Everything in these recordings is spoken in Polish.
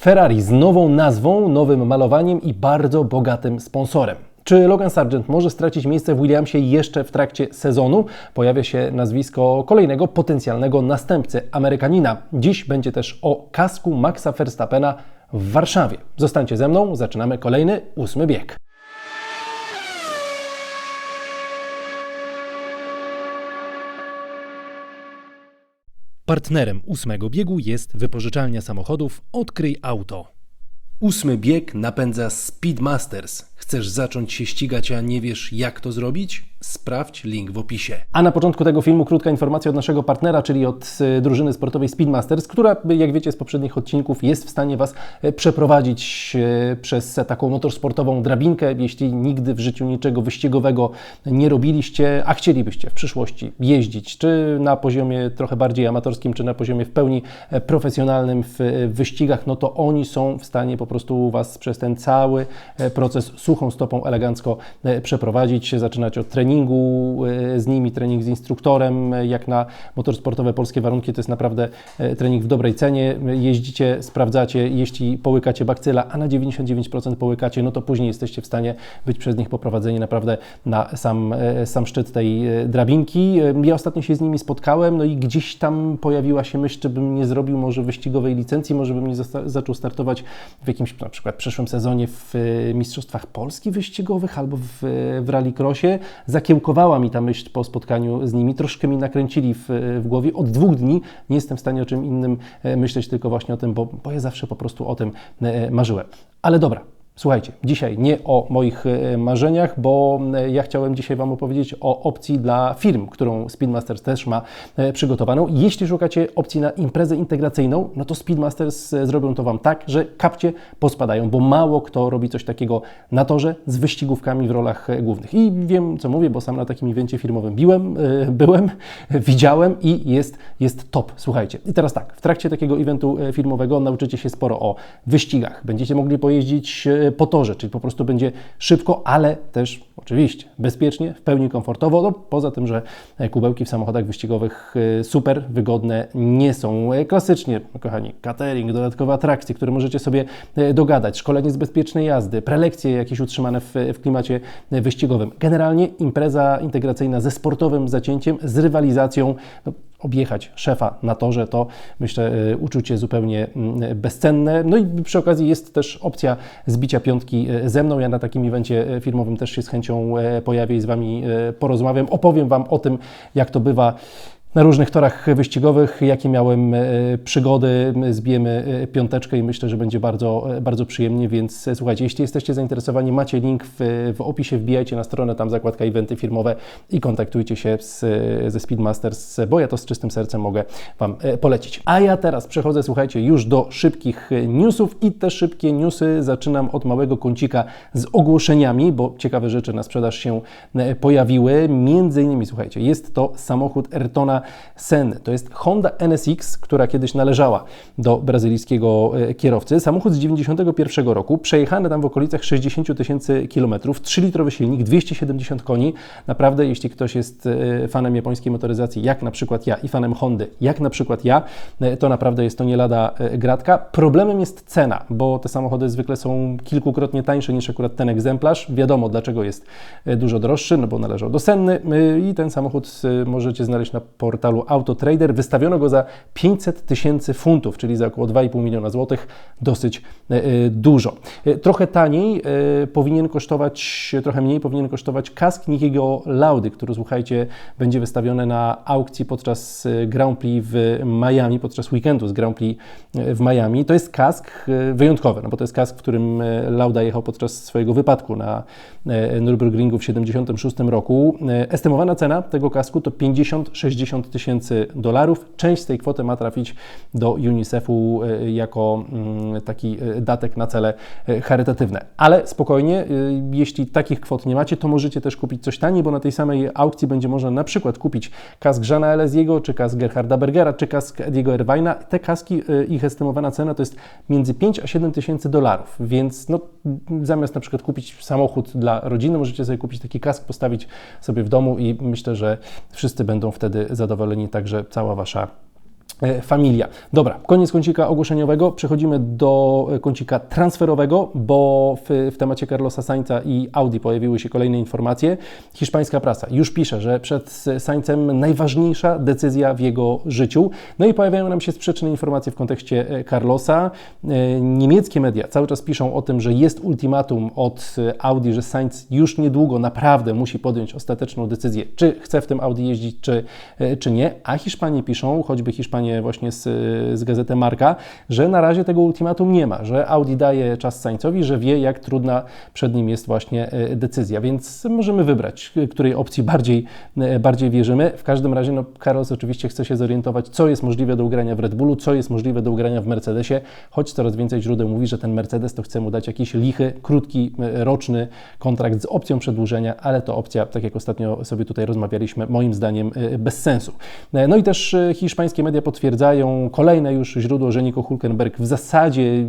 Ferrari z nową nazwą, nowym malowaniem i bardzo bogatym sponsorem. Czy Logan Sargent może stracić miejsce w Williamsie jeszcze w trakcie sezonu? Pojawia się nazwisko kolejnego potencjalnego następcy Amerykanina. Dziś będzie też o kasku Maxa Verstappena w Warszawie. Zostańcie ze mną, zaczynamy kolejny ósmy bieg. Partnerem ósmego biegu jest wypożyczalnia samochodów Odkryj Auto. Ósmy bieg napędza Speedmasters. Chcesz zacząć się ścigać, a nie wiesz jak to zrobić? Sprawdź link w opisie. A na początku tego filmu krótka informacja od naszego partnera, czyli od y, drużyny sportowej Speedmasters, która, jak wiecie z poprzednich odcinków, jest w stanie Was y, przeprowadzić y, przez taką motorsportową drabinkę. Jeśli nigdy w życiu niczego wyścigowego nie robiliście, a chcielibyście w przyszłości jeździć, czy na poziomie trochę bardziej amatorskim, czy na poziomie w pełni e, profesjonalnym w wyścigach, no to oni są w stanie po prostu Was przez ten cały e, proces suchą stopą elegancko e, przeprowadzić, zaczynać od treningu, e, z nimi, trening z instruktorem, e, jak na motorsportowe polskie warunki, to jest naprawdę trening w dobrej cenie. Jeździcie, sprawdzacie, jeśli połykacie bakcyla, a na 99% połykacie, no to później jesteście w stanie być przez nich poprowadzeni naprawdę na sam, sam szczyt tej drabinki. Ja ostatnio się z nimi spotkałem, no i gdzieś tam pojawiła się myśl, czy bym nie zrobił może wyścigowej licencji, może bym nie zaczął startować w jakimś na przykład przyszłym sezonie w Mistrzostwach Polski wyścigowych albo w, w rallycrossie. Za zakiełkowała mi ta myśl po spotkaniu z nimi, troszkę mi nakręcili w, w głowie. Od dwóch dni nie jestem w stanie o czym innym e, myśleć, tylko właśnie o tym, bo, bo ja zawsze po prostu o tym e, marzyłem. Ale dobra, Słuchajcie, dzisiaj nie o moich e, marzeniach, bo e, ja chciałem dzisiaj Wam opowiedzieć o opcji dla firm, którą Speedmasters też ma e, przygotowaną. Jeśli szukacie opcji na imprezę integracyjną, no to Speedmasters zrobią to Wam tak, że kapcie pospadają, bo mało kto robi coś takiego na torze z wyścigówkami w rolach głównych. I wiem, co mówię, bo sam na takim evencie firmowym biłem, byłem, widziałem i jest, jest top. Słuchajcie, i teraz tak, w trakcie takiego eventu filmowego nauczycie się sporo o wyścigach. Będziecie mogli pojeździć po torze, czyli po prostu będzie szybko, ale też oczywiście bezpiecznie, w pełni komfortowo. No, poza tym, że kubełki w samochodach wyścigowych y, super wygodne nie są. Klasycznie, kochani, catering, dodatkowe atrakcje, które możecie sobie y, dogadać, szkolenie z bezpiecznej jazdy, prelekcje jakieś utrzymane w, w klimacie wyścigowym. Generalnie impreza integracyjna ze sportowym zacięciem, z rywalizacją. No, objechać szefa na torze, to myślę y, uczucie zupełnie mm, bezcenne. No i przy okazji jest też opcja zbicia piątki y, ze mną. Ja na takim evencie y, filmowym też się z chęcią pojawię i z Wami porozmawiam. Opowiem Wam o tym, jak to bywa na różnych torach wyścigowych, jakie miałem e, przygody, zbijemy e, piąteczkę i myślę, że będzie bardzo, e, bardzo przyjemnie, więc słuchajcie, jeśli jesteście zainteresowani, macie link w, w opisie, wbijajcie na stronę, tam zakładka eventy firmowe i kontaktujcie się z, ze Speedmasters, bo ja to z czystym sercem mogę Wam polecić. A ja teraz przechodzę, słuchajcie, już do szybkich newsów i te szybkie newsy zaczynam od małego kącika z ogłoszeniami, bo ciekawe rzeczy na sprzedaż się pojawiły. Między innymi, słuchajcie, jest to samochód Ertona Senny. To jest Honda NSX, która kiedyś należała do brazylijskiego e, kierowcy. Samochód z 91 roku, przejechany tam w okolicach 60 tysięcy kilometrów, 3-litrowy silnik, 270 koni. Naprawdę, jeśli ktoś jest e, fanem japońskiej motoryzacji, jak na przykład ja i fanem Hondy, jak na przykład ja, e, to naprawdę jest to nie lada gratka. Problemem jest cena, bo te samochody zwykle są kilkukrotnie tańsze niż akurat ten egzemplarz. Wiadomo, dlaczego jest dużo droższy, no bo należał do Senny i ten samochód możecie znaleźć na portalu Autotrader. Wystawiono go za 500 tysięcy funtów, czyli za około 2,5 miliona złotych, dosyć e, e, dużo. E, trochę taniej powinien kosztować, trochę mniej powinien kosztować kask Nikiego Laudy, który słuchajcie, będzie wystawiony na aukcji podczas Grand Prix w Miami, podczas weekendu z Grand Prix w Miami. To jest kask wyjątkowy, no bo to jest kask, w którym Lauda jechał podczas swojego wypadku na Nürburgringu w 1976 roku. Estymowana cena tego kasku to 50-60 tysięcy dolarów. Część z tej kwoty ma trafić do UNICEF-u e, jako mm, taki e, datek na cele e, charytatywne. Ale spokojnie, jeśli takich kwot nie macie, to możecie też kupić coś taniej, bo na tej samej aukcji będzie można na przykład kupić kask Żana Elesiego, czy kask Gerharda Bergera, czy kask Ediego Irvina. Te kaski, ich estymowana cena to jest między 5 a 7 tysięcy dolarów, więc no, zamiast na przykład kupić samochód dla rodziny, możecie sobie kupić taki kask, postawić sobie w domu i myślę, że wszyscy będą wtedy zadowoleni, także cała Wasza familia. Dobra, koniec kącika ogłoszeniowego. Przechodzimy do e, kącika transferowego, bo w, w, temacie Carlosa Sainza i Audi pojawiły się kolejne informacje. Hiszpańska prasa już pisze, że przed Saincem najważniejsza decyzja w jego życiu. No i pojawiają nam się sprzeczne informacje w kontekście e, Carlosa. Niemieckie media cały czas piszą o tym, że jest ultimatum od Audi, że Sainz już niedługo naprawdę musi podjąć ostateczną decyzję, czy chce w tym Audi jeździć, czy, czy nie. A Hiszpanie piszą, choćby Hiszpanie właśnie z, z gazety Marka, że na razie tego ultimatum nie ma, że Audi daje czas Sańcowi, że wie, jak trudna przed nim jest właśnie e, decyzja, więc możemy wybrać, której opcji bardziej, e, bardziej wierzymy. W każdym razie, no, Carlos oczywiście chce się zorientować, co jest możliwe do ugrania w Red Bullu, co jest możliwe do ugrania w Mercedesie, choć coraz więcej źródeł mówi, że ten Mercedes to chce mu dać jakiś lichy, krótki, e, roczny kontrakt z opcją przedłużenia, ale to opcja, tak jak ostatnio sobie tutaj rozmawialiśmy, moim zdaniem bez sensu. No i też hiszpańskie media potwierdzają, potwierdzają kolejne już źródło, że Nico Hulkenberg w zasadzie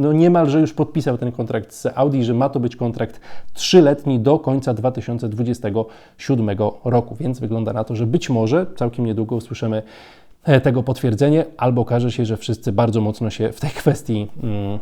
no niemalże już podpisał ten kontrakt z Audi, że ma to być kontrakt trzyletni do końca 2027 roku, więc wygląda na to, że być może całkiem niedługo usłyszymy e, tego potwierdzenie, albo okaże się, że wszyscy bardzo mocno się w tej kwestii mm,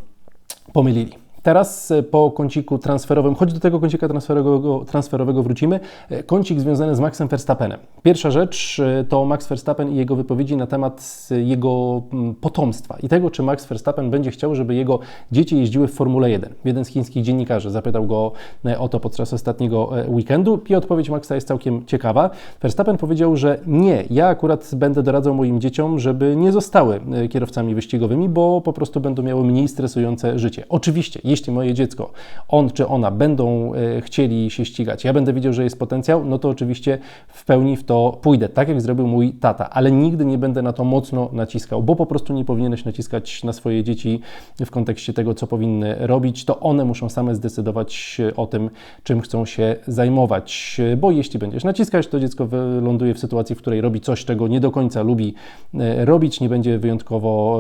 pomylili. Teraz e, po kąciku transferowym, choć do tego kącika transferowego, transferowego wrócimy, e, kącik związany z Maxem Verstappenem. Pierwsza rzecz e, to Max Verstappen i jego wypowiedzi na temat jego mm, potomstwa i tego, czy Max Verstappen będzie chciał, żeby jego dzieci jeździły w Formule 1. Jeden z chińskich dziennikarzy zapytał go o to podczas ostatniego weekendu i odpowiedź Maxa jest całkiem ciekawa. Verstappen powiedział, że nie, ja akurat będę doradzał moim dzieciom, żeby nie zostały kierowcami wyścigowymi, bo po prostu będą miały mniej stresujące życie. Oczywiście, jeśli moje dziecko, on czy ona będą e, chcieli się ścigać, ja będę widział, że jest potencjał, no to oczywiście w pełni w to pójdę, tak jak zrobił mój tata, ale nigdy nie będę na to mocno naciskał, bo po prostu nie powinieneś naciskać na swoje dzieci w kontekście tego, co powinny robić. To one muszą same zdecydować o tym, czym chcą się zajmować, bo jeśli będziesz naciskać, to dziecko wyląduje w sytuacji, w której robi coś, czego nie do końca lubi e, robić, nie będzie wyjątkowo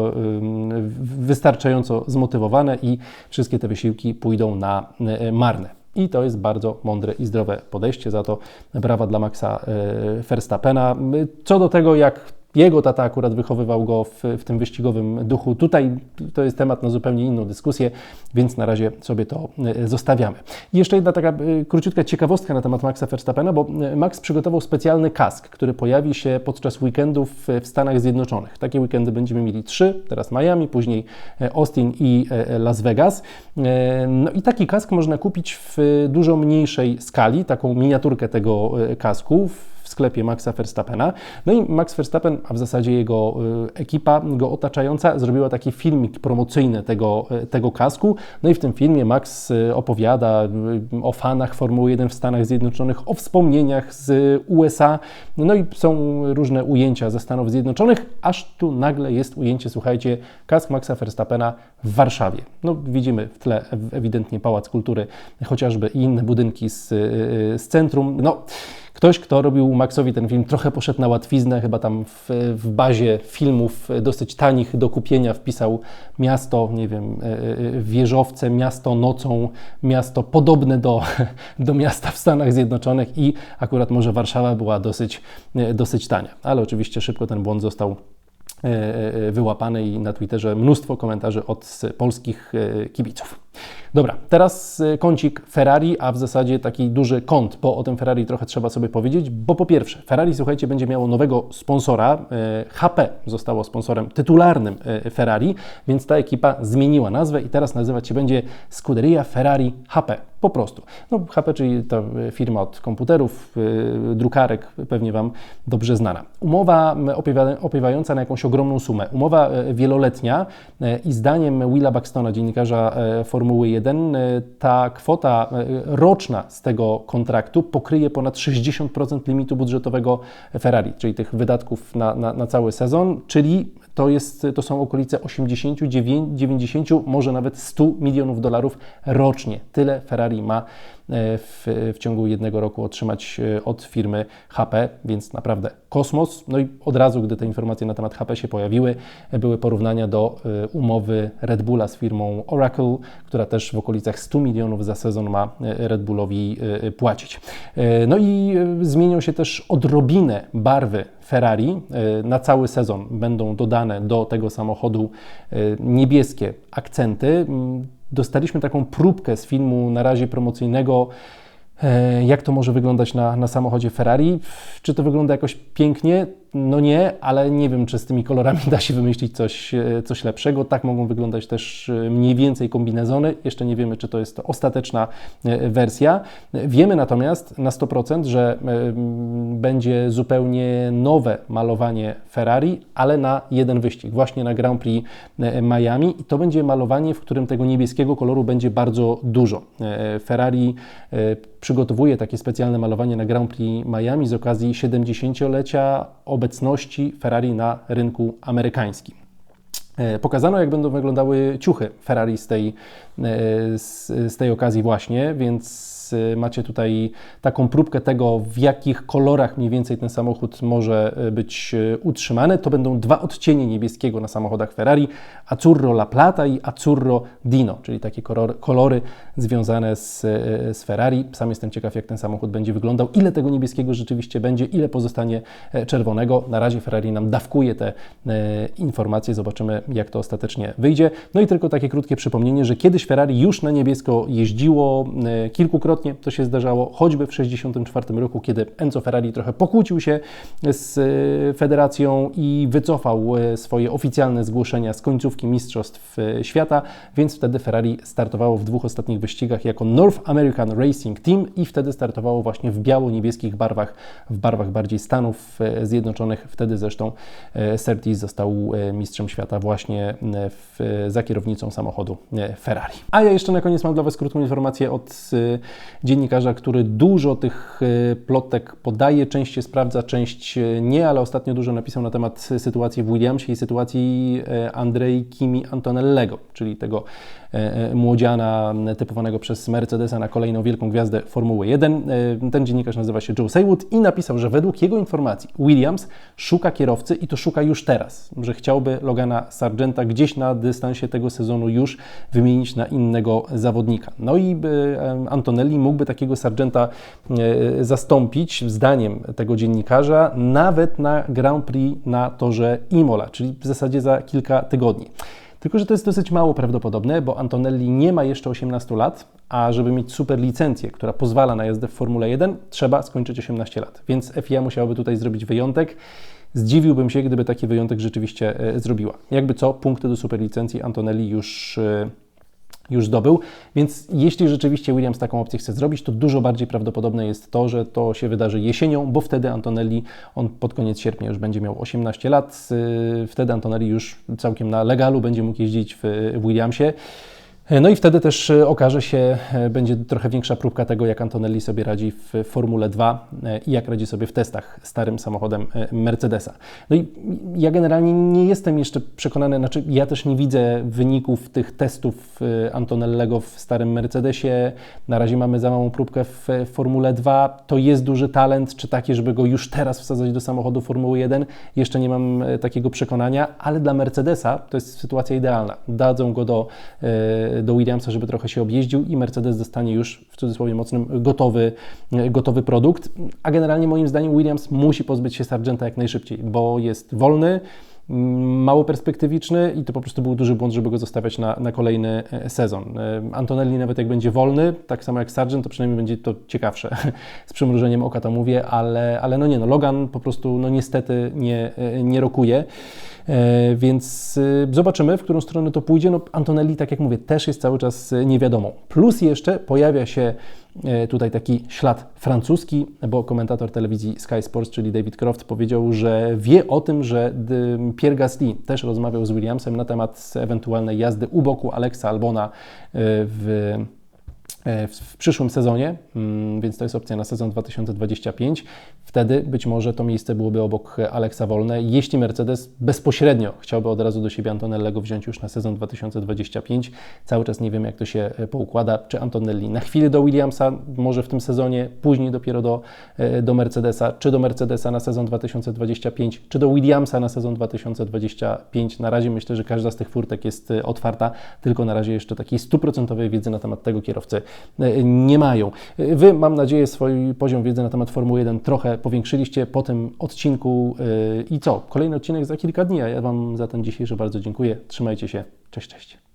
wystarczająco zmotywowane i wszystkie te wysiłki pójdą na e, marne. I to jest bardzo mądre i zdrowe podejście, za to brawa dla Maxa e, Verstappena. Co do tego, jak jego tata akurat wychowywał go w, w, tym wyścigowym duchu. Tutaj to jest temat na zupełnie inną dyskusję, więc na razie sobie to e, zostawiamy. I jeszcze jedna taka e, króciutka ciekawostka na temat Maxa Verstappena, bo e, Max przygotował specjalny kask, który pojawi się podczas weekendów w Stanach Zjednoczonych. Takie weekendy będziemy mieli trzy, teraz Miami, później Austin i Las Vegas. No i taki kask można kupić w dużo mniejszej skali, taką miniaturkę tego kasku w sklepie Maxa Verstappena. No i Max Verstappen, a w zasadzie jego y, ekipa go otaczająca, zrobiła taki filmik promocyjny tego, y, tego kasku. No i w tym filmie Max y, opowiada o fanach Formuły 1 w Stanach Zjednoczonych, o wspomnieniach z USA. No i są różne ujęcia ze Stanów Zjednoczonych, aż tu nagle jest ujęcie, słuchajcie, kask Maxa Verstappena w Warszawie. No widzimy w tle ewidentnie Pałac Kultury, chociażby i inne budynki z, z centrum. No Ktoś, kto robił Maxowi ten film, trochę poszedł na łatwiznę, chyba tam w, w bazie filmów dosyć tanich do kupienia wpisał miasto, nie wiem, e, e, wieżowce, miasto nocą, miasto podobne do, do miasta w Stanach Zjednoczonych i akurat może Warszawa była dosyć, e, dosyć tania. Ale oczywiście szybko ten błąd został wyłapany i na Twitterze mnóstwo komentarzy od polskich kibiców. Dobra, teraz y, kącik Ferrari, a w zasadzie taki duży kąt, bo o tym Ferrari trochę trzeba sobie powiedzieć, bo po pierwsze, Ferrari, słuchajcie, będzie miało nowego sponsora. HP y, zostało sponsorem tytularnym y, Ferrari, więc ta ekipa zmieniła nazwę i teraz nazywać się będzie Scuderia Ferrari HP. Po prostu. No, HP, czyli to firma od komputerów, drukarek, pewnie Wam dobrze znana. Umowa opiewająca na jakąś ogromną sumę. Umowa wieloletnia i zdaniem Willa Buxtona, dziennikarza Formuły 1, e, ta kwota e, roczna z tego kontraktu pokryje ponad 60% limitu budżetowego Ferrari, czyli tych wydatków na, na, na cały sezon, czyli to, jest, to są okolice 80, 90, może nawet 100 milionów dolarów rocznie. Tyle Ferrari ma e, w, w ciągu jednego roku otrzymać od firmy HP, więc naprawdę kosmos. No i od razu, gdy te informacje na temat HP się pojawiły, były porównania do umowy Red Bulla z firmą Oracle, która też w okolicach 100 milionów za sezon ma Red Bullowi płacić. No i zmienią się też odrobinę barwy Ferrari na cały sezon. Będą dodane do tego samochodu niebieskie akcenty dostaliśmy taką próbkę z filmu na razie promocyjnego, e, jak to może wyglądać na, na samochodzie Ferrari. Czy to wygląda jakoś pięknie? No nie, ale nie wiem, czy z tymi kolorami da się wymyślić coś, e, coś lepszego. Tak mogą wyglądać też e, mniej więcej kombinezony. Jeszcze nie wiemy, czy to jest ostateczna e, wersja. Wiemy natomiast na 100%, że będzie zupełnie nowe malowanie Ferrari, ale na jeden wyścig, właśnie na Grand Prix Miami. I to będzie malowanie, w którym tego niebieskiego koloru będzie bardzo dużo. Ferrari przygotowuje takie specjalne malowanie na Grand Prix Miami z okazji 70-lecia obecności Ferrari na rynku amerykańskim. E, pokazano, jak będą wyglądały ciuchy Ferrari z tej, e, z, z tej okazji właśnie, więc Y, macie tutaj taką próbkę tego, w jakich kolorach mniej więcej ten samochód może y, być y, utrzymany. To będą dwa odcienie niebieskiego na samochodach Ferrari, Azzurro La Plata i Azzurro Dino, czyli takie kolory związane z, z Ferrari. Sam jestem ciekaw, jak ten samochód będzie wyglądał, ile tego niebieskiego rzeczywiście będzie, ile pozostanie e, czerwonego. Na razie Ferrari nam dawkuje te e, informacje, zobaczymy, jak to ostatecznie wyjdzie. No i tylko takie krótkie przypomnienie, że kiedyś Ferrari już na niebiesko jeździło e, kilkukrotnie Wielokrotnie to się zdarzało, choćby w 1964 roku, kiedy Enzo Ferrari trochę pokłócił się z e, federacją i wycofał e, swoje oficjalne zgłoszenia z końcówki Mistrzostw e, Świata, więc wtedy Ferrari startowało w dwóch ostatnich wyścigach jako North American Racing Team i wtedy startowało właśnie w biało-niebieskich barwach, w barwach bardziej Stanów Zjednoczonych. Wtedy zresztą Surtees został mistrzem świata właśnie w, za kierownicą samochodu Ferrari. A ja jeszcze na koniec mam dla Was krótką informację od dziennikarza, który dużo tych e, plotek podaje, część się sprawdza, część e, nie, ale ostatnio dużo napisał na temat sytuacji w Williamsie i sytuacji e, Andrei Kimi Antonellego, czyli tego młodziana typowanego przez Mercedesa na kolejną wielką gwiazdę Formuły 1. E, ten dziennikarz nazywa się Joe Saywood i napisał, że według jego informacji Williams szuka kierowcy i to szuka już teraz, że chciałby Logana Sargenta gdzieś na dystansie tego sezonu już wymienić na innego zawodnika. No i Antonelli mógłby takiego Sargenta zastąpić, zdaniem tego dziennikarza, nawet na Grand Prix na torze Imola, czyli w zasadzie za kilka tygodni. Tylko, że to jest dosyć mało prawdopodobne, bo Antonelli nie ma jeszcze 18 lat, a żeby mieć super licencję, która pozwala na jazdę w Formule 1, trzeba skończyć 18 lat. Więc FIA musiałaby tutaj zrobić wyjątek. Zdziwiłbym się, gdyby taki wyjątek rzeczywiście e, zrobiła. Jakby co, punkty do superlicencji Antonelli już e, już zdobył. Więc jeśli rzeczywiście Williams taką opcję chce zrobić, to dużo bardziej prawdopodobne jest to, że to się wydarzy jesienią, bo wtedy Antonelli, on pod koniec sierpnia już będzie miał 18 lat, y, wtedy Antonelli już całkiem na legalu będzie mógł jeździć w Williamsie. No i wtedy też e, okaże się, e, będzie trochę większa próbka tego, jak Antonelli sobie radzi w Formule 2 e, i jak radzi sobie w testach starym samochodem Mercedesa. No i ja generalnie nie jestem jeszcze przekonany, znaczy ja też nie widzę wyników tych testów Antonellego w starym Mercedesie. Na razie mamy za małą próbkę w Formule 2. To jest duży talent, czy taki, żeby go już teraz wsadzać do samochodu Formuły 1? Jeszcze nie mam takiego przekonania, ale dla Mercedesa to jest sytuacja idealna. Dadzą go do do Williamsa, żeby trochę się objeździł i Mercedes dostanie już w cudzysłowie mocnym gotowy, gotowy produkt. A generalnie moim zdaniem Williams musi pozbyć się Sargenta jak najszybciej, bo jest wolny, mało perspektywiczny i to po prostu był duży błąd, żeby go zostawiać na, na kolejny e, sezon. E, Antonelli nawet jak będzie wolny, tak samo jak Sargent, to przynajmniej będzie to ciekawsze. Z przymrużeniem oka to mówię, ale, ale no nie, no Logan po prostu no niestety nie, e, nie rokuje. Więc zobaczymy, w którą stronę to pójdzie. No, Antonelli, tak jak mówię, też jest cały czas niewiadomą. Plus jeszcze pojawia się tutaj taki ślad francuski, bo komentator telewizji Sky Sports, czyli David Croft, powiedział, że wie o tym, że Pierre Gasly też rozmawiał z Williamsem na temat ewentualnej jazdy u boku Alexa Albona e, w e, w przyszłym sezonie, mm, więc to jest opcja na sezon 2025. Wtedy być może to miejsce byłoby obok Alexa Wolne, jeśli Mercedes bezpośrednio chciałby od razu do siebie Antonellego wziąć już na sezon 2025. Cały czas nie wiem, jak to się e, poukłada. Czy Antonelli na chwilę do Williamsa, może w tym sezonie, później dopiero do, e, do Mercedesa, czy do Mercedesa na sezon 2025, czy do Williamsa na sezon 2025. Na razie myślę, że każda z tych furtek jest e, otwarta, tylko na razie jeszcze takiej stuprocentowej wiedzy na temat tego kierowcy nie mają. Wy, mam nadzieję, swój poziom wiedzy na temat Formuły 1 trochę powiększyliście po tym odcinku. e, I co? Kolejny odcinek za kilka dni, a ja Wam za ten dzisiejszy bardzo dziękuję. Trzymajcie się. Cześć, cześć.